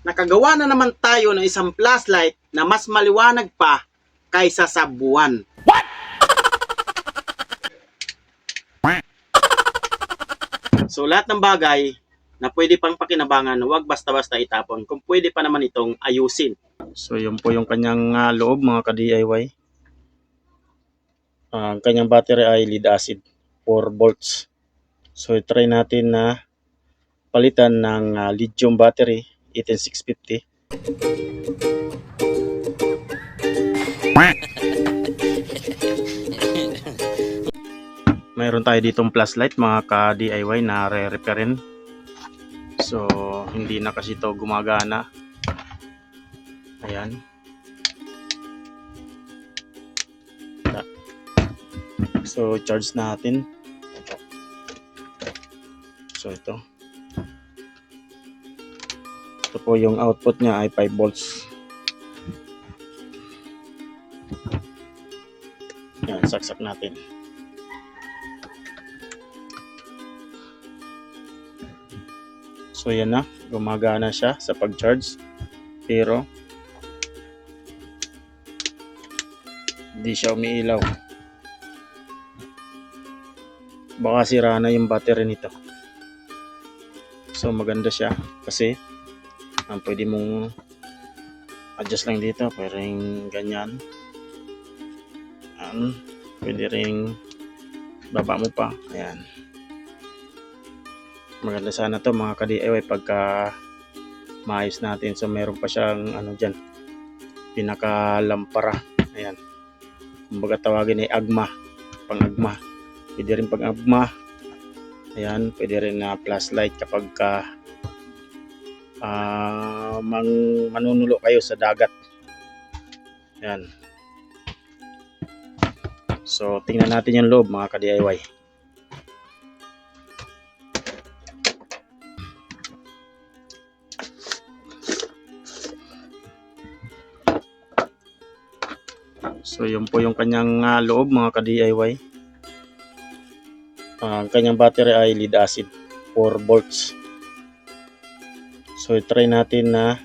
nakagawa na naman tayo ng isang flashlight na mas maliwanag pa kaysa sa buwan. So lahat ng bagay na pwede pang pakinabangan, huwag basta-basta itapon. Kung pwede pa naman itong ayusin. So yun po yung kanyang ah, loob mga ka-DIY. Ah, ang kanyang battery ay lead acid 4 volts. So try natin na palitan ng ah, lithium battery 18650. Mayroon tayo ditong flashlight mga ka-DIY na re-repairin. So hindi na kasi ito gumagana. Ayan. So charge natin. So ito. Ito po yung output niya ay 5 volts. Yan, saksak natin. So yan na, gumagana siya sa pag-charge. Pero hindi siya umiilaw. Baka sira na yung battery nito. So maganda siya kasi ang pwede mong adjust lang dito, pwedeng ganyan. Ayan, pwede ring baba mo pa. Ayan. Maganda sana to mga ka-DIY pagka maayos natin. So meron pa siyang ano dyan, pinakalampara. Ayan. Kumbaga tawagin ay agma, pang agma. Pwede rin pang agma. Ayan, pwede rin na flashlight kapag ka ah, mang manunulo kayo sa dagat. Ayan. So, tingnan natin yung loob mga ka-DIY. So, yun po yung kanyang ah, loob mga ka-DIY. Ah, ang kanyang battery ay lead acid 4 volts. So, try natin na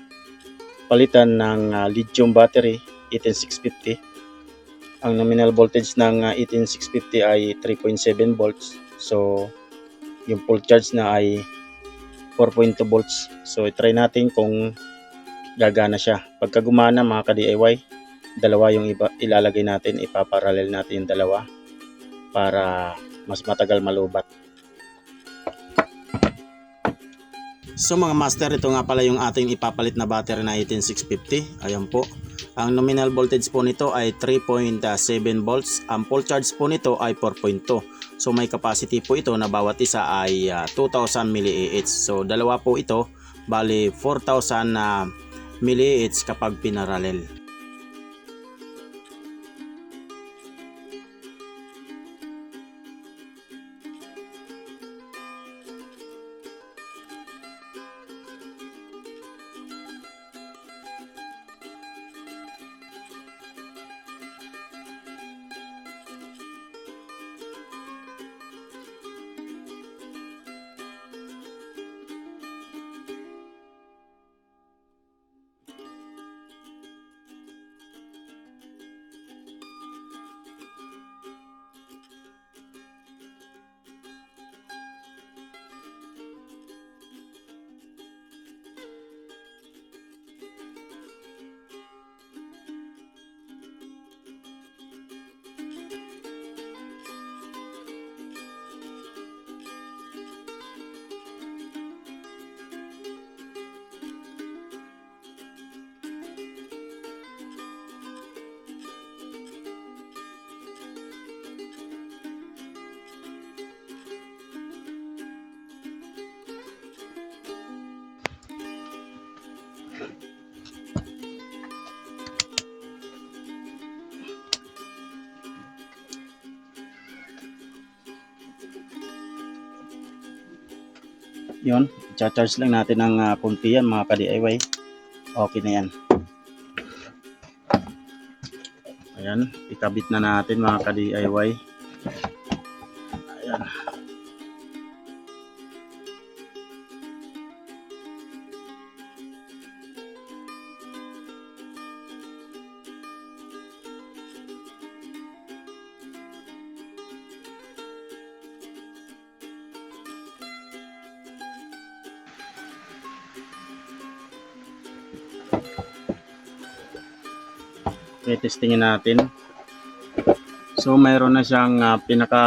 palitan ng ah, lithium battery 18650. Ang nominal voltage ng ah, 18650 ay 3.7 volts. So, yung full charge na ay 4.2 volts. So, try natin kung gagana siya. Pagka gumana mga ka-DIY, dalawa yung iba, ilalagay natin, ipaparallel natin yung dalawa para mas matagal malubat. So mga master, ito nga pala yung ating ipapalit na battery na 18650. Ayan po. Ang nominal voltage po nito ay 3.7 volts. Ang full charge po nito ay 4.2. So may capacity po ito na bawat isa ay ah, 2000 mAh. So dalawa po ito, bali 4000 na mAh kapag pinarallel. Yun, charge lang natin ng uh, kunti yan mga ka-DIY. Okay na yan. Ayan, ikabit na natin mga ka-DIY. I-testingin natin. So mayroon na siyang ah, pinaka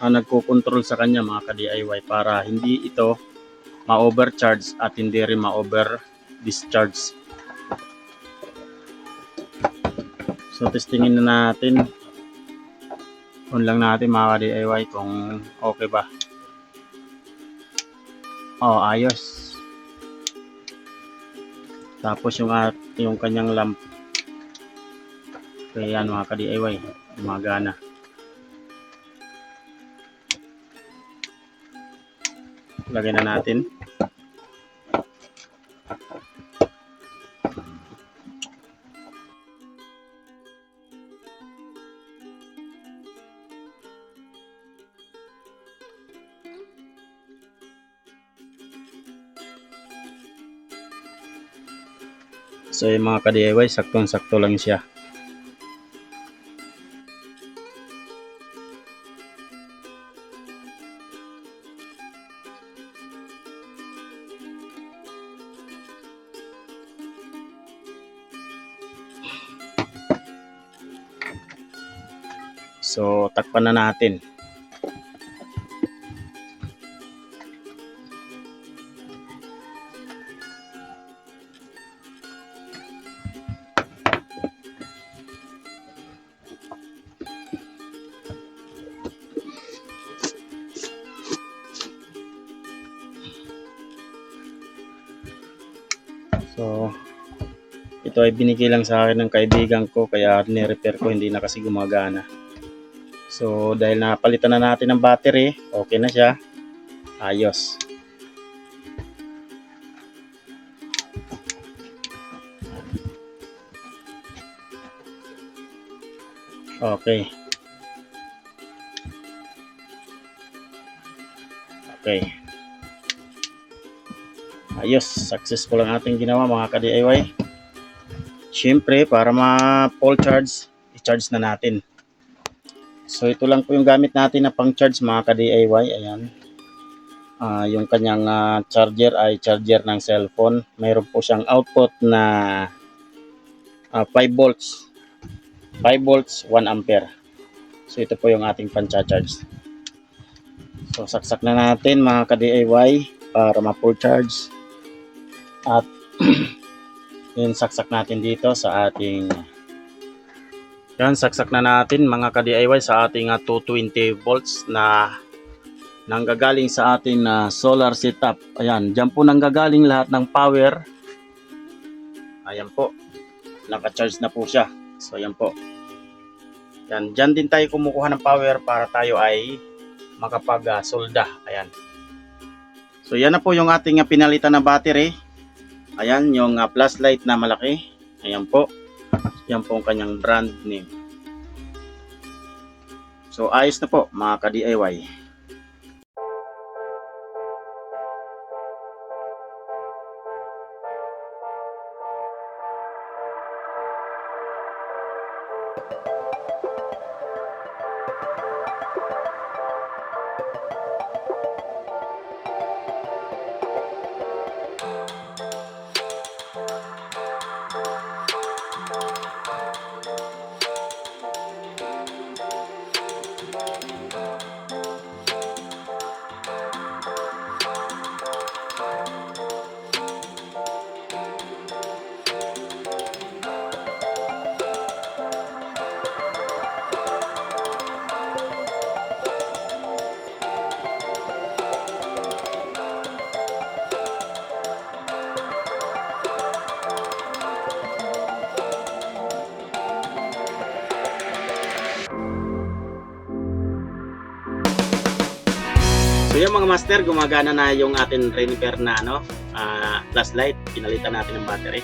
ah, nagko-control sa kanya mga ka-DIY para hindi ito ma-overcharge at hindi rin ma-over discharge. So testingin na natin. On lang natin mga ka-DIY kung okay ba. Oh, ayos. Tapos yung at yung kanyang lamp. Kaya yan mga ka-DIY, gumagana. Lagay na natin. So yung mga ka-DIY, saktong-sakto lang siya. So, takpan na natin. So, ito ay binigay lang sa akin ng kaibigan ko kaya ni-repair ko hindi na kasi gumagana. So, dahil napalitan na natin ng battery, okay na siya. Ayos. Okay. Okay. Ayos, successful ang ating ginawa mga ka-DIY. Siyempre, para ma-full charge, i-charge na natin. So ito lang po yung gamit natin na pang-charge mga ka-DIY. Ayan. Ah, yung kanyang ah, charger ay charger ng cellphone. Mayroon po siyang output na ah, 5 volts. 5 volts, 1 ampere. So ito po yung ating pan-charge. So saksak na natin mga ka-DIY para ma-full charge. At yun saksak natin dito sa ating yan, saksak na natin mga ka-DIY sa ating ah, 220 volts na nanggagaling sa ating ah, solar setup. Ayan, dyan po nanggagaling lahat ng power. Ayan po, naka-charge na po siya. So, ayan po. Yan, dyan din tayo kumukuha ng power para tayo ay makapag-solda. Ayan. So, yan na po yung ating ah, pinalitan na battery. Ayan, yung ah, plus light na malaki. Ayan po. Yan po ang kanyang brand name. So, ayos na po mga ka-DIY. So yung mga master, gumagana na yung atin repair na ano, ah, flashlight, pinalitan natin ng battery.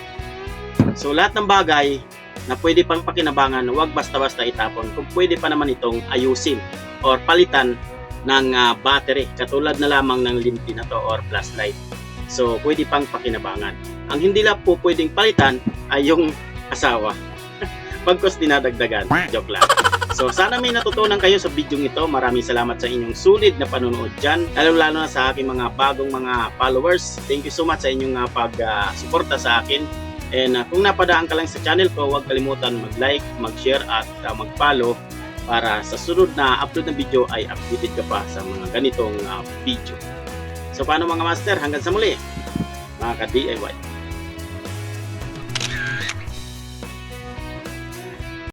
So lahat ng bagay na pwede pang pakinabangan, huwag basta-basta itapon. Kung pwede pa naman itong ayusin or palitan ng ah, battery, katulad na lamang ng limpi na to or flashlight. So pwede pang pakinabangan. Ang hindi lang po pwedeng palitan ay yung asawa. Pagkos dinadagdagan. Joke lang. So sana may natutunan kayo sa video ito. Maraming salamat sa inyong sulit na panonood dyan. Lalo lalo na sa aking mga bagong mga followers. Thank you so much sa inyong uh, pag-suporta sa akin. And uh, kung napadaan ka lang sa channel ko, huwag kalimutan mag-like, mag-share at uh, mag-follow para sa sunod na upload ng video ay updated ka pa sa mga ganitong uh, video. So paano mga master, hanggang sa muli, mga ka-DIY.